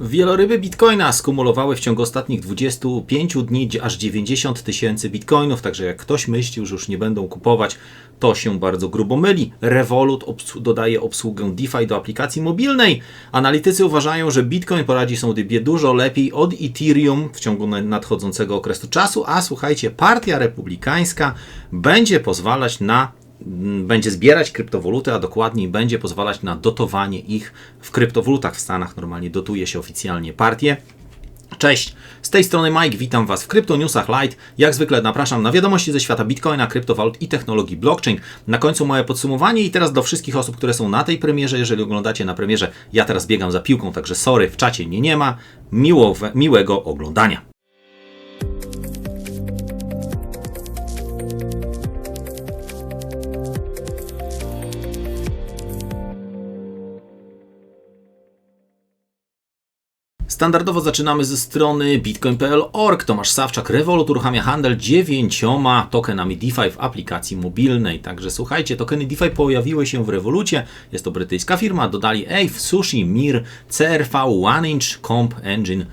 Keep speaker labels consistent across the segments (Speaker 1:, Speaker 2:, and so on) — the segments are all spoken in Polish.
Speaker 1: Wieloryby bitcoina skumulowały w ciągu ostatnich 25 dni aż 90 tysięcy bitcoinów, także jak ktoś myślił, że już nie będą kupować, to się bardzo grubo myli. Revolut dodaje obsługę DeFi do aplikacji mobilnej. Analitycy uważają, że bitcoin poradzi sobie dużo lepiej od Ethereum w ciągu nadchodzącego okresu czasu, a słuchajcie, partia republikańska będzie pozwalać na będzie zbierać kryptowaluty, a dokładniej będzie pozwalać na dotowanie ich w kryptowalutach. W Stanach normalnie dotuje się oficjalnie partie. Cześć, z tej strony Mike, witam Was w Krypto Newsach Lite. Jak zwykle napraszam na wiadomości ze świata Bitcoina, kryptowalut i technologii blockchain. Na końcu moje podsumowanie i teraz do wszystkich osób, które są na tej premierze, jeżeli oglądacie na premierze, ja teraz biegam za piłką, także sorry, w czacie nie nie ma. Miło, miłego oglądania. Standardowo zaczynamy ze strony bitcoin.pl.org. Tomasz Sawczak, Revolut uruchamia handel dziewięcioma tokenami DeFi w aplikacji mobilnej. Także słuchajcie, tokeny DeFi pojawiły się w Revolucie. Jest to brytyjska firma. Dodali Ave, Sushi, Mir, CRV, OneInch, Comp Engine,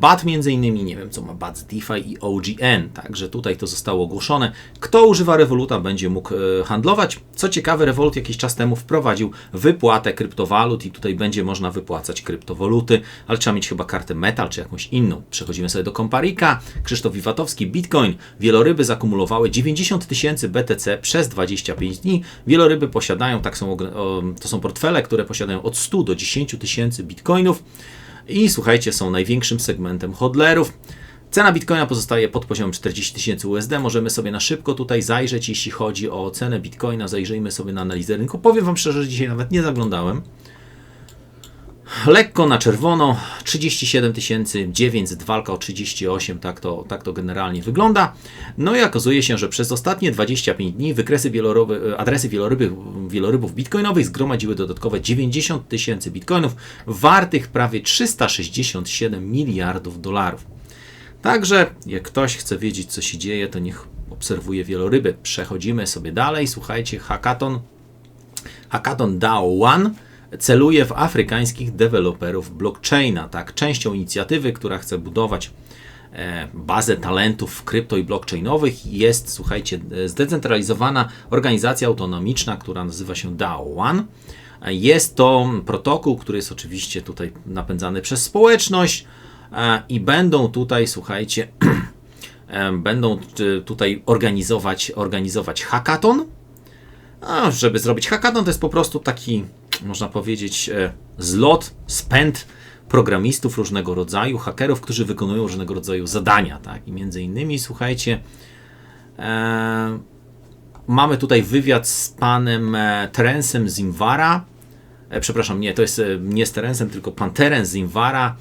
Speaker 1: BAT między innymi, nie wiem co ma BAT z DeFi i OGN, także tutaj to zostało ogłoszone. Kto używa Revoluta będzie mógł e, handlować. Co ciekawe, Revolut jakiś czas temu wprowadził wypłatę kryptowalut i tutaj będzie można wypłacać kryptowaluty, ale trzeba mieć chyba kartę Metal czy jakąś inną. Przechodzimy sobie do Komparika. Krzysztof Iwatowski, Bitcoin. Wieloryby zakumulowały 90 tysięcy BTC przez 25 dni. Wieloryby posiadają, tak są, to są portfele, które posiadają od 100 do 10 tysięcy bitcoinów i słuchajcie, są największym segmentem hodlerów. Cena Bitcoina pozostaje pod poziomem 40 tysięcy USD. Możemy sobie na szybko tutaj zajrzeć, jeśli chodzi o cenę Bitcoina. Zajrzyjmy sobie na analizę rynku. Powiem Wam szczerze, że dzisiaj nawet nie zaglądałem. Lekko na czerwono, 37 900, walka o 38, tak to, tak to generalnie wygląda. No i okazuje się, że przez ostatnie 25 dni wykresy wieloryby, adresy wielorybów, wielorybów bitcoinowych zgromadziły dodatkowe 90 tysięcy bitcoinów, wartych prawie 367 miliardów dolarów. Także, jak ktoś chce wiedzieć, co się dzieje, to niech obserwuje wieloryby. Przechodzimy sobie dalej. Słuchajcie, hackathon, hackathon DAO One celuje w afrykańskich deweloperów blockchaina. Tak, częścią inicjatywy, która chce budować e, bazę talentów krypto i blockchainowych jest, słuchajcie, zdecentralizowana organizacja autonomiczna, która nazywa się DAO One. Jest to protokół, który jest oczywiście tutaj napędzany przez społeczność e, i będą tutaj, słuchajcie, e, będą tutaj organizować, organizować hackathon. A żeby zrobić hackathon, to jest po prostu taki można powiedzieć, e, zlot, spęd programistów różnego rodzaju, hakerów, którzy wykonują różnego rodzaju zadania. Tak? I między innymi, słuchajcie, e, mamy tutaj wywiad z panem e, Terensem Zimwara. E, przepraszam, nie, to jest e, nie z Terensem, tylko pan Terence Zimwara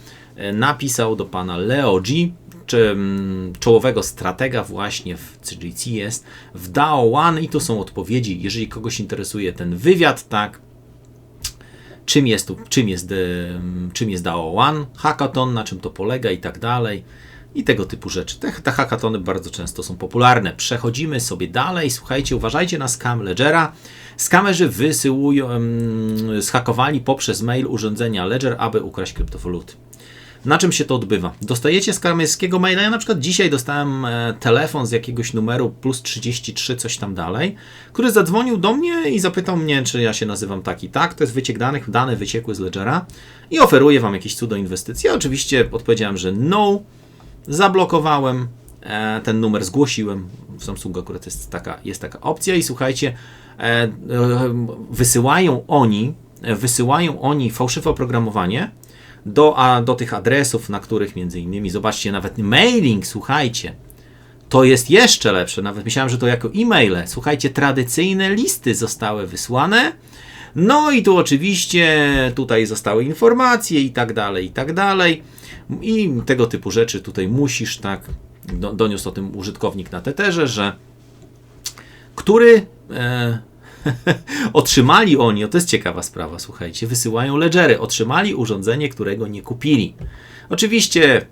Speaker 1: napisał do pana Leo G, czy mm, czołowego stratega właśnie w CGC jest, w DAO One i tu są odpowiedzi, jeżeli kogoś interesuje ten wywiad, tak, czym jest, czym jest, czym jest DAO One, hackathon, na czym to polega i tak dalej. I tego typu rzeczy. Te, te hackatony bardzo często są popularne. Przechodzimy sobie dalej. Słuchajcie, uważajcie na scam Ledgera. Skamerzy wysyłują, schakowali poprzez mail urządzenia Ledger, aby ukraść kryptowaluty. Na czym się to odbywa? Dostajecie z karmejskiego maila. Ja na przykład dzisiaj dostałem e, telefon z jakiegoś numeru plus 33, coś tam dalej, który zadzwonił do mnie i zapytał mnie, czy ja się nazywam taki. Tak, to jest wyciek danych, dane wyciekły z Ledgera i oferuje wam jakieś cudo inwestycji. Ja oczywiście odpowiedziałem, że no, zablokowałem e, ten numer, zgłosiłem. W Samsungu akurat jest taka, jest taka opcja i słuchajcie, e, wysyłają oni, wysyłają oni fałszywe oprogramowanie do, a, do tych adresów, na których między innymi, zobaczcie, nawet mailing, słuchajcie, to jest jeszcze lepsze. Nawet myślałem, że to jako e-maile. Słuchajcie, tradycyjne listy zostały wysłane. No i tu oczywiście tutaj zostały informacje i tak dalej, i tak dalej. I tego typu rzeczy tutaj musisz, tak, do, doniósł o tym użytkownik na Teterze, że który e, Otrzymali oni, o to jest ciekawa sprawa, słuchajcie, wysyłają ledgery. Otrzymali urządzenie, którego nie kupili. Oczywiście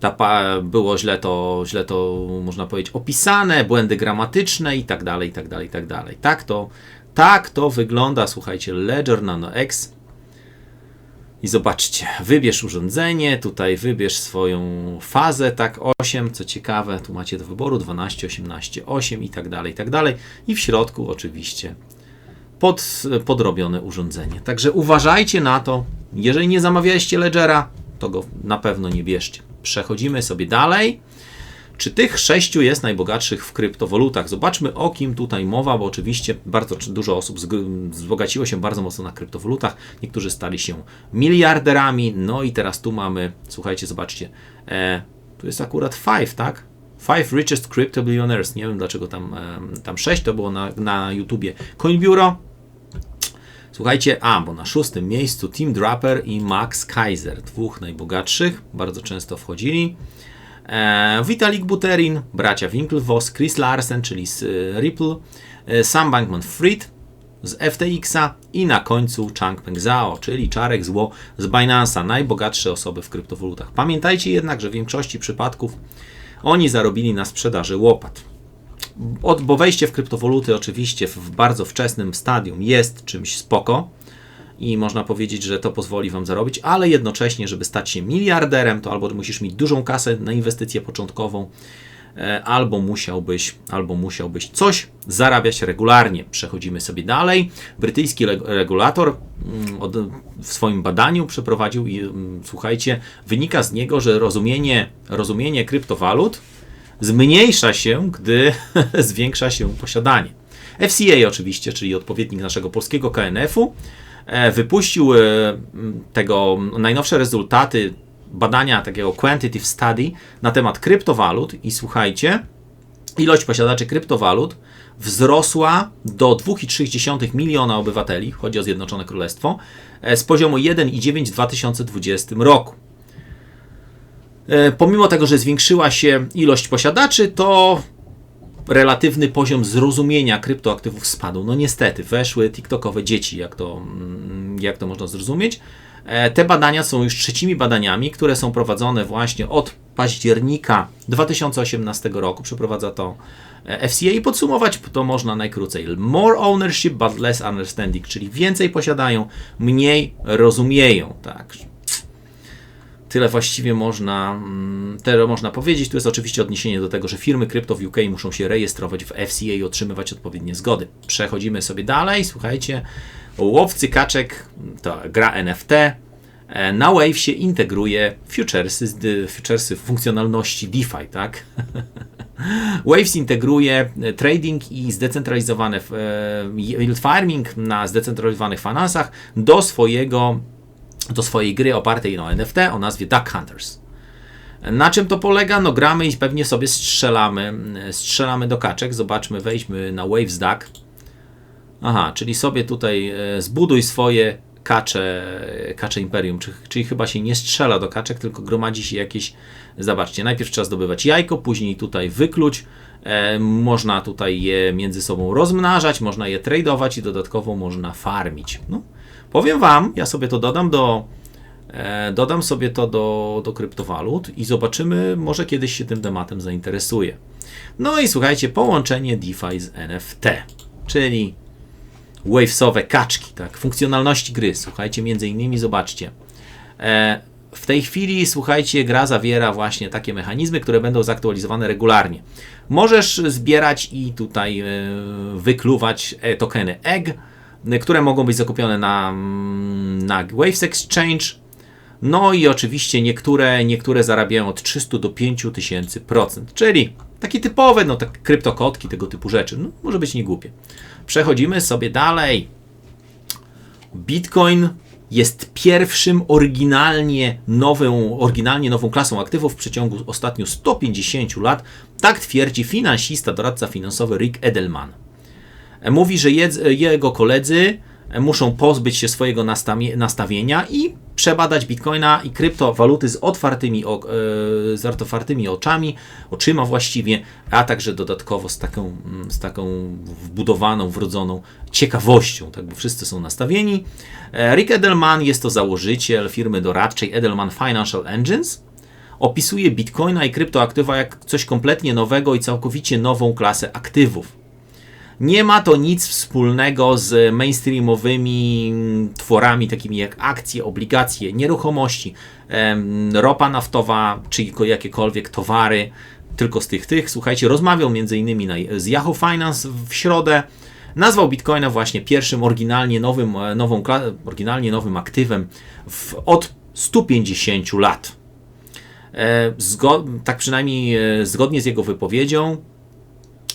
Speaker 1: ta, było źle to, źle to, można powiedzieć, opisane, błędy gramatyczne i tak dalej, i tak dalej, i tak dalej. Tak to, tak to wygląda, słuchajcie, Ledger Nano X. I zobaczcie, wybierz urządzenie, tutaj wybierz swoją fazę, tak 8, co ciekawe, tu macie do wyboru 12, 18, 8 i tak dalej, i tak dalej. I w środku oczywiście pod, podrobione urządzenie. Także uważajcie na to, jeżeli nie zamawialiście Ledgera, to go na pewno nie bierzcie. Przechodzimy sobie dalej. Czy tych sześciu jest najbogatszych w kryptowalutach? Zobaczmy o kim tutaj mowa, bo oczywiście bardzo dużo osób wzbogaciło się bardzo mocno na kryptowalutach. Niektórzy stali się miliarderami. No i teraz tu mamy, słuchajcie, zobaczcie, e, tu jest akurat five, tak? Five richest crypto billionaires. Nie wiem dlaczego tam, e, tam sześć to było na, na YouTubie. Coin. Słuchajcie, a, bo na szóstym miejscu Tim Draper i Max Kaiser, dwóch najbogatszych, bardzo często wchodzili. E, Vitalik Buterin, bracia Winklevoss, Chris Larsen, czyli z e, Ripple, e, Sam Bankman-Fried z FTX-a i na końcu Changpeng Zhao, czyli Czarek Zło z Binance'a, najbogatsze osoby w kryptowalutach. Pamiętajcie jednak, że w większości przypadków oni zarobili na sprzedaży łopat. Od, bo wejście w kryptowaluty oczywiście w bardzo wczesnym stadium jest czymś spoko, i można powiedzieć, że to pozwoli Wam zarobić, ale jednocześnie, żeby stać się miliarderem, to albo musisz mieć dużą kasę na inwestycję początkową, e, albo musiałbyś, albo musiałbyś coś zarabiać regularnie. Przechodzimy sobie dalej. Brytyjski regulator mm, w swoim badaniu przeprowadził i mm, słuchajcie, wynika z niego, że rozumienie, rozumienie kryptowalut zmniejsza się, gdy zwiększa się posiadanie. FCA oczywiście, czyli odpowiednik naszego polskiego KNF-u, E, wypuścił e, tego najnowsze rezultaty badania takiego quantitative study na temat kryptowalut i słuchajcie, ilość posiadaczy kryptowalut wzrosła do 2,3 miliona obywateli, chodzi o Zjednoczone Królestwo, e, z poziomu 1,9 w 2020 roku. Pomimo tego, że zwiększyła się ilość posiadaczy, to relatywny poziom zrozumienia kryptoaktywów spadł. No niestety, weszły TikTokowe dzieci, jak to, mm, jak to można zrozumieć. E, te badania są już trzecimi badaniami, które są prowadzone właśnie od października 2018 roku. Przeprowadza to e, FCA i podsumować to można najkrócej. More ownership, but less understanding, czyli więcej posiadają, mniej rozumieją. Tak. Tyle właściwie można, mm, tyle można powiedzieć. Tu jest oczywiście odniesienie do tego, że firmy krypto w UK muszą się rejestrować w FCA i otrzymywać odpowiednie zgody. Przechodzimy sobie dalej. Słuchajcie, łowcy kaczek to gra NFT. E, na Wave się integruje futuresy, futuresy funkcjonalności DeFi, tak? Waves integruje e, trading i zdecentralizowane e, yield farming na zdecentralizowanych finansach do swojego do swojej gry opartej na NFT o nazwie Duck Hunters. Na czym to polega? No gramy i pewnie sobie strzelamy, strzelamy do kaczek. Zobaczmy, wejdźmy na Waves Duck. Aha, czyli sobie tutaj e, zbuduj swoje kacze, kacze Imperium, czyli chyba się nie strzela do kaczek, tylko gromadzi się jakieś, zobaczcie, najpierw trzeba zdobywać jajko, później tutaj wykluć, e, można tutaj je między sobą rozmnażać, można je tradować i dodatkowo można farmić. No, Powiem Wam, ja sobie to dodam do, e, dodam sobie to do, do kryptowalut i zobaczymy, może kiedyś się tym tematem zainteresuję. No i słuchajcie, połączenie DeFi z NFT, czyli wavesowe kaczki, tak, funkcjonalności gry. Słuchajcie, między innymi zobaczcie. E, w tej chwili, słuchajcie, gra zawiera właśnie takie mechanizmy, które będą zaktualizowane regularnie. Możesz zbierać i tutaj e, wykluwać e, tokeny EGG, które mogą być zakupione na, na Waves Exchange. No i oczywiście niektóre, niektóre zarabiają od 300 do 5 tysięcy procent, czyli takie typowe, no tak kryptokotki, tego typu rzeczy. No, może być niegłupie. Przechodzimy sobie dalej. Bitcoin jest pierwszym oryginalnie nową, oryginalnie nową klasą aktywów w przeciągu ostatnich 150 lat. Tak twierdzi finansista, doradca finansowy Rick Edelman. Mówi, że jego koledzy muszą pozbyć się swojego nastawienia i przebadać bitcoina i kryptowaluty z otwartymi, e, z otwartymi oczami, oczyma właściwie, a także dodatkowo z taką, mm, z taką wbudowaną, wrodzoną ciekawością, tak, bo wszyscy są nastawieni. E, Rick Edelman jest to założyciel firmy doradczej Edelman Financial Engines. Opisuje bitcoina i kryptoaktywa jak coś kompletnie nowego i całkowicie nową klasę aktywów. Nie ma to nic wspólnego z mainstreamowymi tworami, takimi jak akcje, obligacje, nieruchomości, ropa naftowa, czy jakiekolwiek towary, tylko z tych, tych. Słuchajcie, rozmawiał na, z Yahoo Finance w środę. Nazwał Bitcoina właśnie pierwszym oryginalnie nowym, e, nową, oryginalnie nowym aktywem w, od 150 lat. E, zgo- tak przynajmniej e, zgodnie z jego wypowiedzią,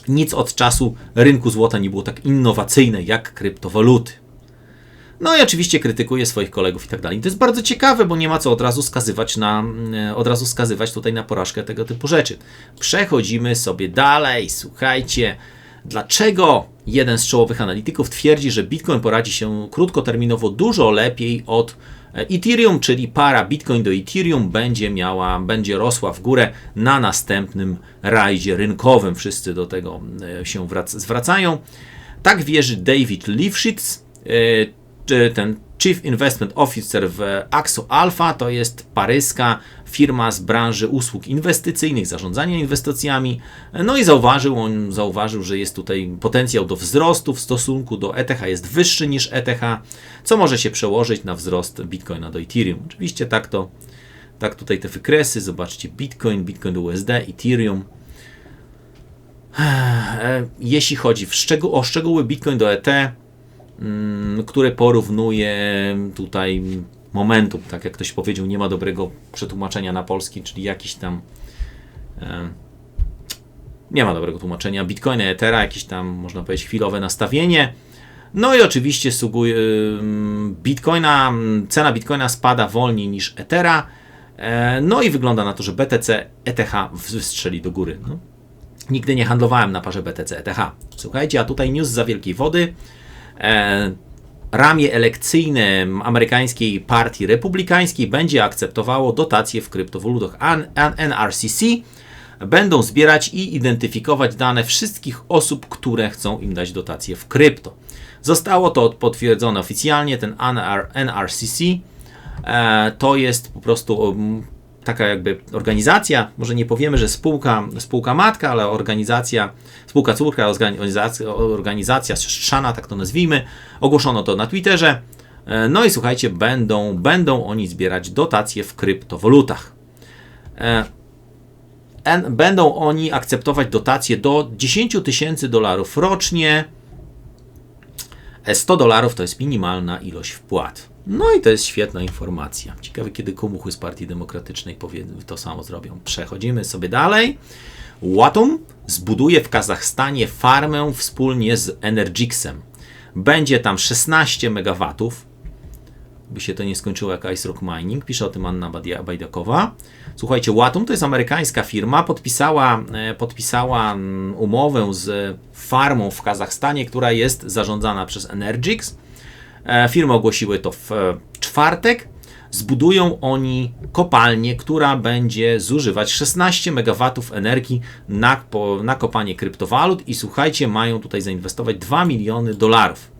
Speaker 1: nic od czasu rynku złota nie było tak innowacyjne jak kryptowaluty. No i oczywiście krytykuje swoich kolegów i tak dalej. To jest bardzo ciekawe, bo nie ma co od razu skazywać na, e, od razu skazywać tutaj na porażkę tego typu rzeczy. Przechodzimy sobie dalej. Słuchajcie, dlaczego jeden z czołowych analityków twierdzi, że Bitcoin poradzi się krótkoterminowo dużo lepiej od Ethereum, czyli para Bitcoin do Ethereum będzie miała, będzie rosła w górę na następnym rajdzie rynkowym. Wszyscy do tego e, się wrac- zwracają. Tak wierzy David Lifshitz, e, ten Chief Investment Officer w Axo Alpha, to jest paryska firma z branży usług inwestycyjnych, zarządzania inwestycjami. No i zauważył, on zauważył, że jest tutaj potencjał do wzrostu w stosunku do ETH jest wyższy niż ETH, co może się przełożyć na wzrost Bitcoina do Ethereum. Oczywiście tak to, tak tutaj te wykresy, zobaczcie Bitcoin, Bitcoin do USD, Ethereum. E, Jeśli chodzi szczegół- o szczegóły Bitcoin do ET, mm, które porównuje tutaj momentum, tak jak ktoś powiedział, nie ma dobrego przetłumaczenia na polski, czyli jakiś tam e, nie ma dobrego tłumaczenia. Bitcoina, Ethera, jakieś tam, można powiedzieć, chwilowe nastawienie. No i oczywiście ym, Bitcoina, ym, cena Bitcoina spada wolniej niż Ethera. E, No i wygląda na to, że BTC ETH wystrzeli do góry. No. Nigdy nie handlowałem na parze BTC ETH. Słuchajcie, a tutaj news za wielkiej wody. E, ramię elekcyjne amerykańskiej partii republikańskiej będzie akceptowało dotacje w kryptowalutach. NRCC będą zbierać i identyfikować dane wszystkich osób, które chcą im dać dotacje w krypto. Zostało to potwierdzone oficjalnie, ten NR- NRCC e, to jest po prostu um, taka jakby organizacja, może nie powiemy, że spółka, spółka matka, ale organizacja, spółka córka, organizacja, organizacja siostrzana, tak to nazwijmy. Ogłoszono to na Twitterze. E, No i słuchajcie, będą, będą oni zbierać dotacje w kryptowalutach. E, Będą oni akceptować dotacje do 10 tysięcy dolarów rocznie. E, 100 dolarów to jest minimalna ilość wpłat. No i to jest świetna informacja. Ciekawe, kiedy komuchy z Partii Demokratycznej powie, to samo zrobią. Przechodzimy sobie dalej. Watum zbuduje w Kazachstanie farmę wspólnie z Energixem. Będzie tam 16 MW. By się to nie skończyło jak Ice Rock Mining, pisze o tym Anna Bajdakowa. Słuchajcie, Watum to jest amerykańska firma, podpisała, e, podpisała mm, umowę z farmą w Kazachstanie, która jest zarządzana przez Energix. E, Firmy ogłosiły to w e, czwartek. Zbudują oni kopalnię, która będzie zużywać 16 MW energii na, po, na kopanie kryptowalut i słuchajcie, mają tutaj zainwestować 2 miliony dolarów.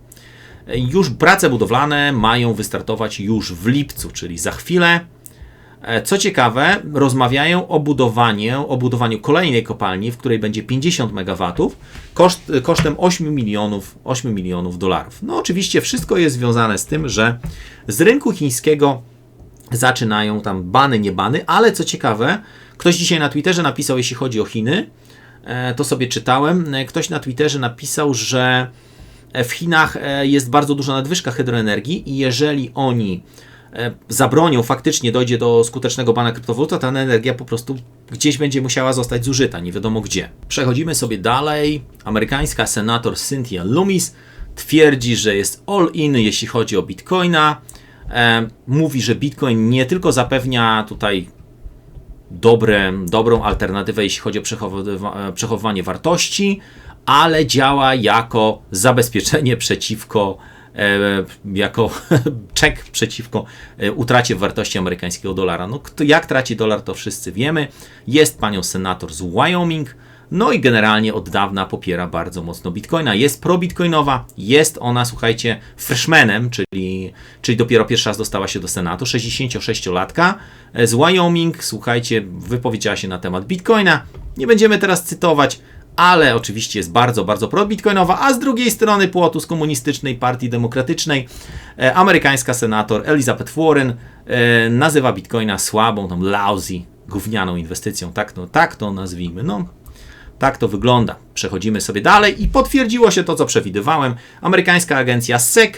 Speaker 1: E, Już prace budowlane mają wystartować już w lipcu, czyli za chwilę. E, Co ciekawe, rozmawiają o, budowanie, o budowaniu kolejnej kopalni, w której będzie 50 MW, koszt, kosztem 8 milionów, 8 milionów dolarów. No oczywiście wszystko jest związane z tym, że z rynku chińskiego zaczynają tam bany, nie bany, ale co ciekawe, ktoś dzisiaj na Twitterze napisał, jeśli chodzi o Chiny, e, to sobie czytałem, e, ktoś na Twitterze napisał, że w Chinach e, jest bardzo duża nadwyżka hydroenergii i jeżeli oni e, zabronią, faktycznie dojdzie do skutecznego bana kryptowalut, to ta energia po prostu gdzieś będzie musiała zostać zużyta, nie wiadomo gdzie. Przechodzimy sobie dalej. Amerykańska senator Cynthia Loomis twierdzi, że jest all in, jeśli chodzi o bitcoina. E, mówi, że bitcoin nie tylko zapewnia tutaj dobre, dobrą alternatywę, jeśli chodzi o przechowywa- e, przechowywanie wartości, ale działa jako zabezpieczenie przeciwko, e, jako czek przeciwko e, utracie wartości amerykańskiego dolara. No, kto, jak traci dolar, to wszyscy wiemy. Jest panią senator z Wyoming, no i generalnie od dawna popiera bardzo mocno bitcoina. Jest pro-bitcoinowa, jest ona, słuchajcie, freshmanem, czyli, czyli dopiero pierwszy raz dostała się do Senatu, 66-latka z Wyoming, słuchajcie, wypowiedziała się na temat bitcoina. Nie będziemy teraz cytować, ale oczywiście jest bardzo, bardzo pro-bitcoinowa, a z drugiej strony płotu z komunistycznej partii demokratycznej e, amerykańska senator Elizabeth Warren e, nazywa bitcoina słabą, tą lousy, gównianą inwestycją, tak, no, tak to nazwijmy. No, tak to wygląda. Przechodzimy sobie dalej i potwierdziło się to, co przewidywałem. Amerykańska agencja SEC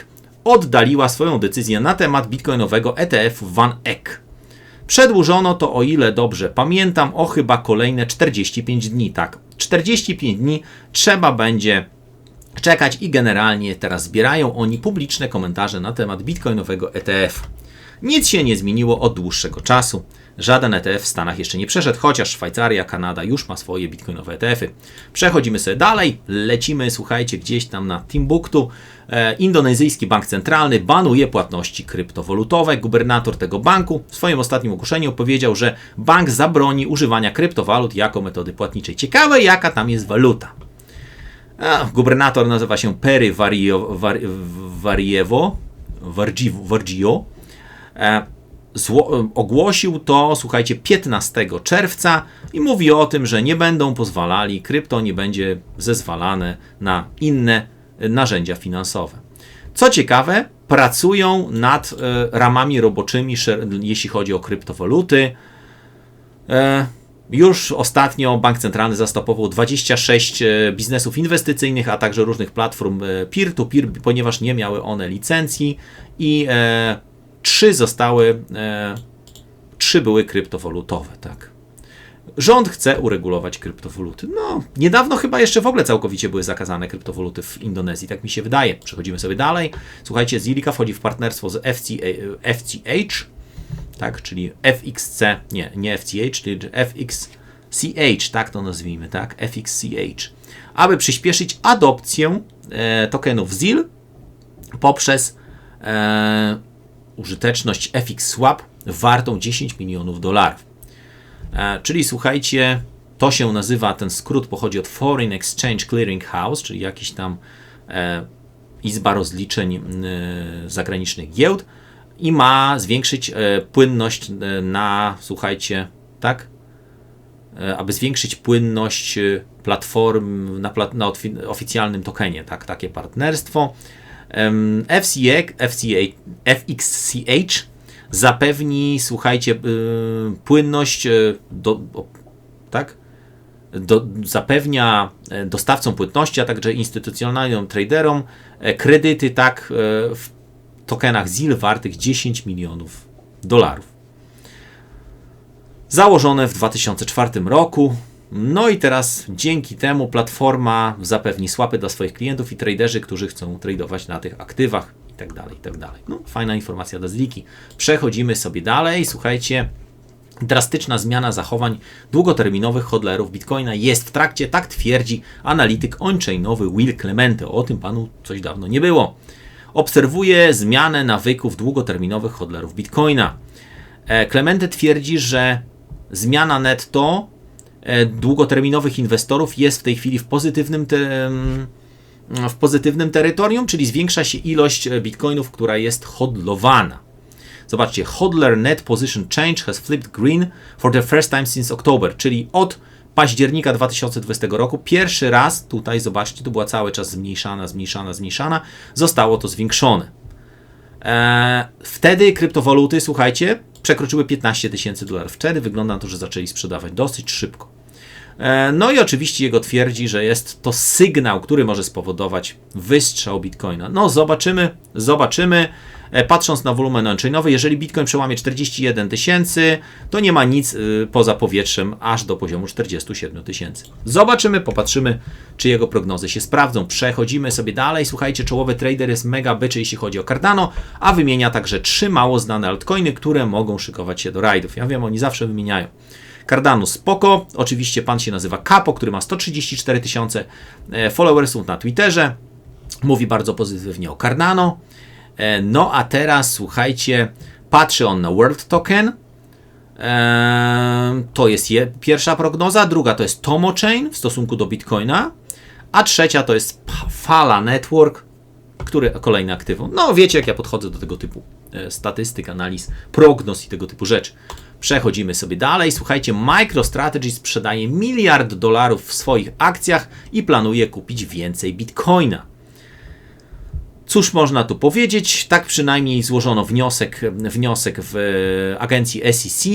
Speaker 1: oddaliła swoją decyzję na temat bitcoinowego ETF Van Eck. Przedłużono to, o ile dobrze pamiętam, o chyba kolejne 45 dni. Tak, 45 dni trzeba będzie czekać i generalnie teraz zbierają oni publiczne komentarze na temat bitcoinowego ETF. Nic się nie zmieniło od dłuższego czasu. Żaden ETF w Stanach jeszcze nie przeszedł, chociaż Szwajcaria, Kanada już ma swoje bitcoinowe ETF-y. Przechodzimy sobie dalej, lecimy, słuchajcie, gdzieś tam na Timbuktu. E, indonezyjski bank centralny banuje płatności kryptowalutowe. Gubernator tego banku w swoim ostatnim ogłoszeniu powiedział, że bank zabroni używania kryptowalut jako metody płatniczej. Ciekawe, jaka tam jest waluta. Gubernator nazywa się Perry Varievo, Vargio, Vargio. E, zło, ogłosił to, słuchajcie, 15 czerwca i mówi o tym, że nie będą pozwalali, krypto nie będzie zezwalane na inne narzędzia finansowe. Co ciekawe, pracują nad e, ramami roboczymi, jeśli chodzi o kryptowaluty. E, już ostatnio Bank Centralny zastopował 26 e, biznesów inwestycyjnych, a także różnych platform peer-to-peer, -peer, ponieważ nie miały one licencji i trzy zostały, e, trzy były kryptowalutowe, tak. Rząd chce uregulować kryptowaluty. No, niedawno chyba jeszcze w ogóle całkowicie były zakazane kryptowaluty w Indonezji, tak mi się wydaje. Przechodzimy sobie dalej. Słuchajcie, Zilika wchodzi w partnerstwo z FCA, FCH, tak, czyli FXC, nie, nie FCH, czyli FXCH, tak to nazwijmy, tak, FXCH, aby przyspieszyć adopcję e, tokenów ZIL poprzez e, użyteczność FX Swap wartą 10 milionów dolarów. E, czyli słuchajcie, to się nazywa, ten skrót pochodzi od Foreign Exchange Clearing House, czyli jakiś tam e, izba rozliczeń e, zagranicznych giełd i ma zwiększyć e, płynność e, na, słuchajcie, tak? E, aby zwiększyć płynność platform na, na oficjalnym tokenie, tak? Takie partnerstwo. FCA, FCA, FXCH zapewni, słuchajcie, y, płynność y, do, tak? Do, zapewnia e, dostawcom płynności, a także instytucjonalnym traderom e, kredyty tak e, w tokenach ZIL wartych 10 milionów dolarów. Założone w 2004 roku, no i teraz dzięki temu platforma zapewni słapy dla swoich klientów i traderzy, którzy chcą tradować na tych aktywach itd. Tak itd. Tak no, fajna informacja dla Zliki. Przechodzimy sobie dalej. Słuchajcie, Drastyczna zmiana zachowań długoterminowych hodlerów Bitcoina jest w trakcie, tak twierdzi analityk on-chainowy Will Clemente. O tym panu coś dawno nie było. Obserwuje zmianę nawyków długoterminowych hodlerów Bitcoina. E, Clemente twierdzi, że zmiana netto długoterminowych inwestorów jest w tej chwili w pozytywnym, te, w pozytywnym terytorium, czyli zwiększa się ilość e, bitcoinów, która jest hodlowana. Zobaczcie, hodler net position change has flipped green for the first time since October, czyli od października 2020 roku pierwszy raz, tutaj zobaczcie, to była cały czas zmniejszana, zmniejszana, zmniejszana, zostało to zwiększone. Eee, wtedy kryptowaluty, słuchajcie, przekroczyły 15 tysięcy dolarów. Wtedy wygląda na to, że zaczęli sprzedawać dosyć szybko. E, no i oczywiście jego twierdzi, że jest to sygnał, który może spowodować wystrzał Bitcoina. No zobaczymy, zobaczymy. E, patrząc na wolumen on-chainowy, jeżeli Bitcoin przełamie 41 tysięcy, to nie ma nic y, poza powietrzem aż do poziomu 47 tysięcy. Zobaczymy, popatrzymy, czy jego prognozy się sprawdzą. Przechodzimy sobie dalej. Słuchajcie, czołowy trader jest mega byczy, jeśli chodzi o Cardano, a wymienia także trzy mało znane altcoiny, które mogą szykować się do rajdów. Ja wiem, oni zawsze wymieniają. Cardano spoko. Oczywiście pan się nazywa Capo, który ma 134 tysiące e, followersów na Twitterze. Mówi bardzo pozytywnie o Cardano. E, no a teraz słuchajcie, patrzy on na World Token. E, to jest je, pierwsza prognoza, druga to jest Tomo Chain w stosunku do Bitcoina, a trzecia to jest Fala Network, który kolejny aktywum. No wiecie jak ja podchodzę do tego typu statystyk, analiz, prognoz i tego typu rzeczy. Przechodzimy sobie dalej. Słuchajcie, MicroStrategy sprzedaje miliard dolarów w swoich akcjach i planuje kupić więcej bitcoina. Cóż można tu powiedzieć? Tak przynajmniej złożono wniosek, wniosek w agencji SEC.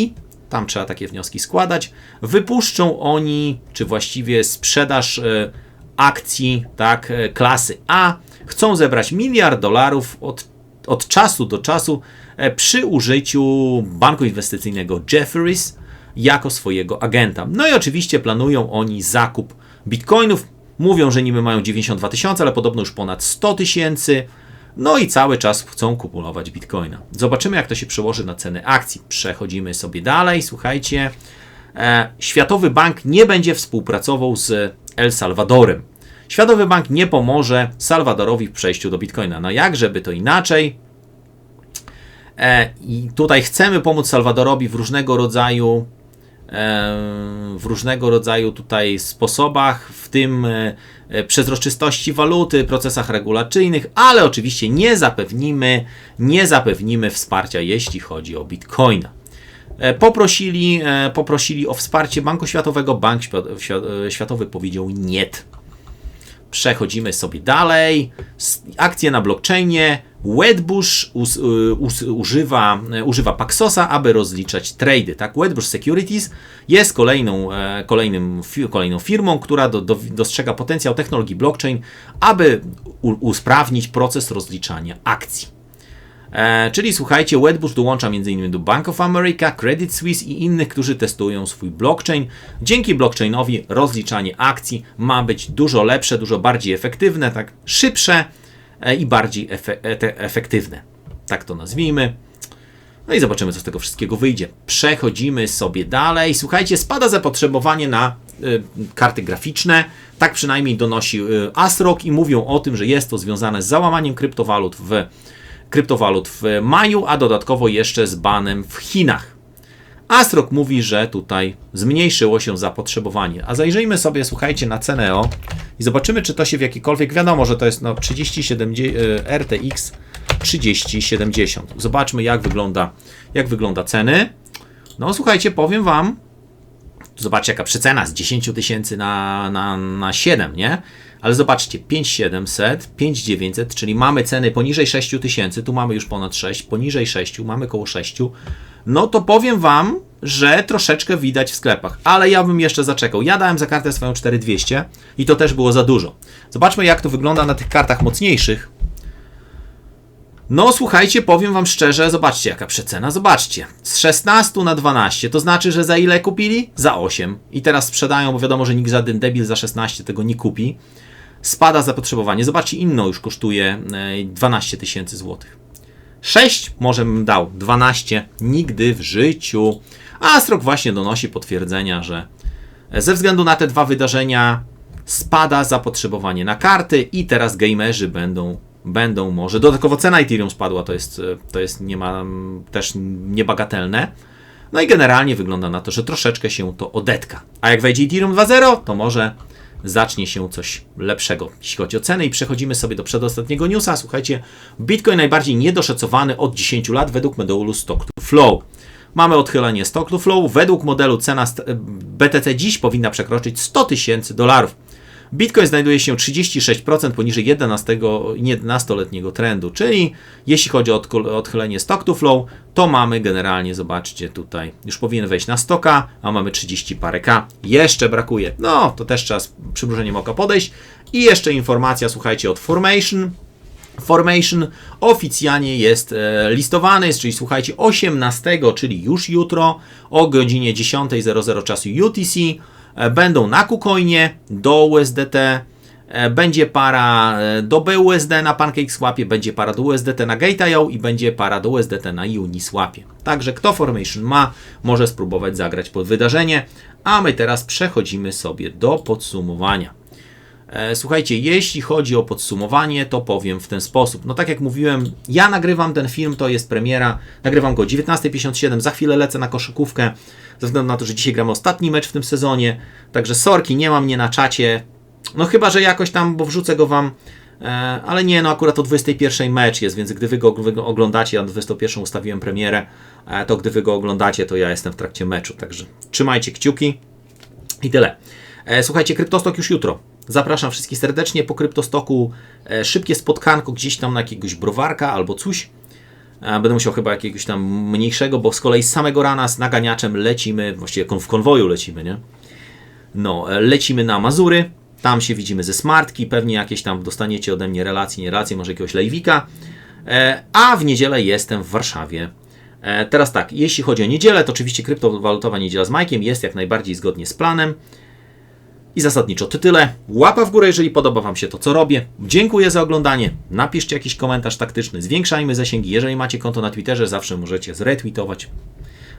Speaker 1: Tam trzeba takie wnioski składać. Wypuszczą oni, czy właściwie sprzedaż e, akcji tak, e, klasy A. Chcą zebrać miliard dolarów od, od czasu do czasu e, przy użyciu banku inwestycyjnego Jefferies jako swojego agenta. No i oczywiście planują oni zakup bitcoinów. Mówią, że niby mają 92 tysiące, ale podobno już ponad 100 tysięcy. No i cały czas chcą kupować bitcoina. Zobaczymy, jak to się przełoży na ceny akcji. Przechodzimy sobie dalej. Słuchajcie, e, Światowy Bank nie będzie współpracował z El Salvadorem. Światowy Bank nie pomoże Salwadorowi w przejściu do bitcoina. No jak, żeby to inaczej? E, I tutaj chcemy pomóc Salwadorowi w różnego rodzaju w różnego rodzaju tutaj sposobach, w tym e, przezroczystości waluty, procesach regulacyjnych, ale oczywiście nie zapewnimy, nie zapewnimy wsparcia, jeśli chodzi o Bitcoina. E, poprosili, e, poprosili o wsparcie Banku Światowego, Bank Światowy powiedział nie. Przechodzimy sobie dalej. Akcje na blockchainie. Wedbush us, y, używa, używa Paxosa, aby rozliczać trady. Tak? Wedbush Securities jest kolejną, e, kolejnym, kolejną firmą, która do, do, dostrzega potencjał technologii blockchain, aby u, usprawnić proces rozliczania akcji. E, czyli słuchajcie, Wedbush dołącza m.in. do Bank of America, Credit Suisse i innych, którzy testują swój blockchain. Dzięki blockchainowi rozliczanie akcji ma być dużo lepsze, dużo bardziej efektywne, tak szybsze i bardziej e, efektywne. Tak to nazwijmy. No i zobaczymy, co z tego wszystkiego wyjdzie. Przechodzimy sobie dalej. Słuchajcie, spada zapotrzebowanie na y, karty graficzne. Tak przynajmniej donosi y, ASRock i mówią o tym, że jest to związane z załamaniem kryptowalut w kryptowalut w maju, a dodatkowo jeszcze z banem w Chinach. Astrok mówi, że tutaj zmniejszyło się zapotrzebowanie. A zajrzyjmy sobie, słuchajcie, na cenę i zobaczymy, czy to się w jakikolwiek. Wiadomo, że to jest no, 3070 e, RTX 3070. Zobaczmy, jak wygląda, jak wygląda ceny. No, słuchajcie, powiem Wam, zobaczcie, jaka przecena z 10 tysięcy na, na, na 7, nie? Ale zobaczcie, 5700, 5900, czyli mamy ceny poniżej 6000, tu mamy już ponad 6, poniżej 6, mamy koło 6. No to powiem Wam, że troszeczkę widać w sklepach, ale ja bym jeszcze zaczekał. Ja dałem za kartę swoją 4200 i to też było za dużo. Zobaczmy jak to wygląda na tych kartach mocniejszych. No słuchajcie, powiem Wam szczerze, zobaczcie jaka przecena, zobaczcie. Z 16 na 12, to znaczy, że za ile kupili? Za 8. I teraz sprzedają, bo wiadomo, że nikt żaden debil za 16 tego nie kupi spada zapotrzebowanie. Zobaczcie, inną już kosztuje 12 e, tysięcy złotych. 6 może bym dał, 12 nigdy w życiu. A Astrok właśnie donosi potwierdzenia, że ze względu na te dwa wydarzenia spada zapotrzebowanie na karty i teraz gamerzy będą, będą może. Dodatkowo cena Ethereum spadła, to jest, to jest nie ma, też niebagatelne. No i generalnie wygląda na to, że troszeczkę się to odetka. A jak wejdzie Ethereum 2.0, to może zacznie się coś lepszego, jeśli chodzi o ceny. I przechodzimy sobie do przedostatniego newsa. Słuchajcie, Bitcoin najbardziej niedoszacowany od 10 lat według modelu Stock to Flow. Mamy odchylenie Stock to Flow. Według modelu cena BTC dziś powinna przekroczyć 100 tysięcy dolarów. Bitcoin znajduje się 36% poniżej 11-letniego trendu, czyli jeśli chodzi o odchylenie stock to flow, to mamy generalnie, zobaczcie tutaj, już powinien wejść na stoka, a mamy 30 parę K. Jeszcze brakuje. No, to też trzeba z przymrużeniem oka podejść. I jeszcze informacja, słuchajcie, od Formation. Formation oficjalnie jest e, listowany, czyli słuchajcie, 18, czyli już jutro o godzinie 10.00 czasu UTC będą na KuCoinie, do USDT, e, będzie para e, do BUSD na PancakeSwapie, będzie para do USDT na Gate.io i będzie para do USDT na Uniswapie. Także kto Formation ma, może spróbować zagrać pod wydarzenie, a my teraz przechodzimy sobie do podsumowania. Słuchajcie, jeśli chodzi o podsumowanie, to powiem w ten sposób. No tak jak mówiłem, ja nagrywam ten film, to jest premiera, nagrywam go o 19.57, za chwilę lecę na koszykówkę ze względu na to, że dzisiaj gramy ostatni mecz w tym sezonie. Także sorki, nie ma mnie na czacie. No chyba, że jakoś tam, bo wrzucę go wam E, ale nie, no akurat o 21 mecz jest, więc gdy wy go, oglądacie, ja na 21 ustawiłem premierę, e, to gdy wy go oglądacie, to ja jestem w trakcie meczu. Także trzymajcie kciuki i tyle. E, słuchajcie, Kryptostok już jutro. Zapraszam wszystkich serdecznie po Kryptostoku. E, szybkie spotkanko gdzieś tam na jakiegoś browarka albo coś. E, Będę musiał chyba jakiegoś tam mniejszego, bo z kolei samego rana z naganiaczem lecimy, właściwie w konwoju lecimy, nie? No, e, lecimy na Mazury, tam się widzimy ze Smartki, pewnie jakieś tam dostaniecie ode mnie relacje, nie relacje, może jakiegoś live'ika, e, a w niedzielę jestem w Warszawie. Teraz tak, jeśli chodzi o niedzielę, to oczywiście kryptowalutowa niedziela z Majkiem jest jak najbardziej zgodnie z planem. I zasadniczo to tyle. Łapa w górę, jeżeli podoba Wam się to, co robię. Dziękuję za oglądanie. Napiszcie jakiś komentarz taktyczny. Zwiększajmy zasięgi. Jeżeli macie konto na Twitterze, zawsze możecie zretweetować,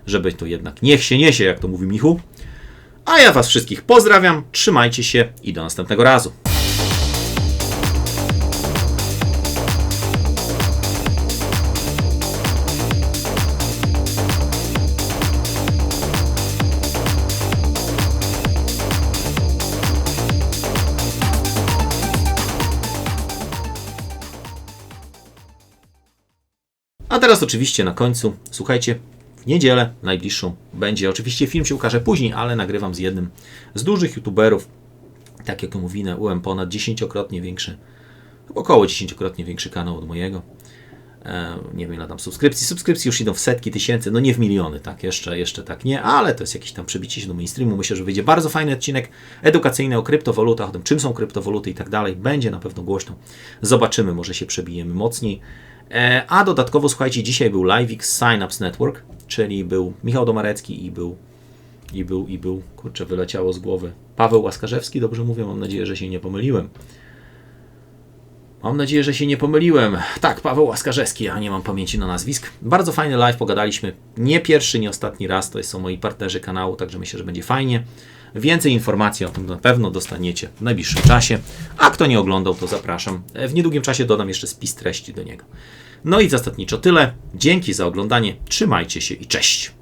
Speaker 1: żeby to jednak niech się niesie, jak to mówi Michu. A ja Was wszystkich pozdrawiam, trzymajcie się i do następnego razu. Teraz oczywiście na końcu, słuchajcie, w niedzielę najbliższą będzie, oczywiście film się ukaże później, ale nagrywam z jednym z dużych youtuberów, tak jak mówiłem, UM ponad dziesięciokrotnie większy, około dziesięciokrotnie większy kanał od mojego. E, nie wiem ile tam subskrypcji. Subskrypcji już idą w setki tysięcy, no nie w miliony, tak, jeszcze, jeszcze tak nie, ale to jest jakieś tam przebicie się do mainstreamu. Myślę, że wyjdzie bardzo fajny odcinek edukacyjny o kryptowalutach, o tym czym są kryptowaluty i tak dalej. Będzie na pewno głośno. Zobaczymy, może się przebijemy mocniej. E, a dodatkowo, słuchajcie, dzisiaj był live'ik Synapse Network, czyli był Michał Domarecki i był i był, i był, kurczę, wyleciało z głowy. Paweł Łaskarzewski, dobrze mówię, mam nadzieję, że się nie pomyliłem. Mam nadzieję, że się nie pomyliłem. Tak, Paweł Łaskarzewski, ja nie mam pamięci na nazwisk. Bardzo fajny live, pogadaliśmy. Nie pierwszy, nie ostatni raz, to są moi partnerzy kanału, także myślę, że będzie fajnie. Więcej informacji o tym na pewno dostaniecie w najbliższym czasie. A kto nie oglądał, to zapraszam. W niedługim czasie dodam jeszcze spis treści do niego. No i zasadniczo tyle. Dzięki za oglądanie, trzymajcie się i cześć!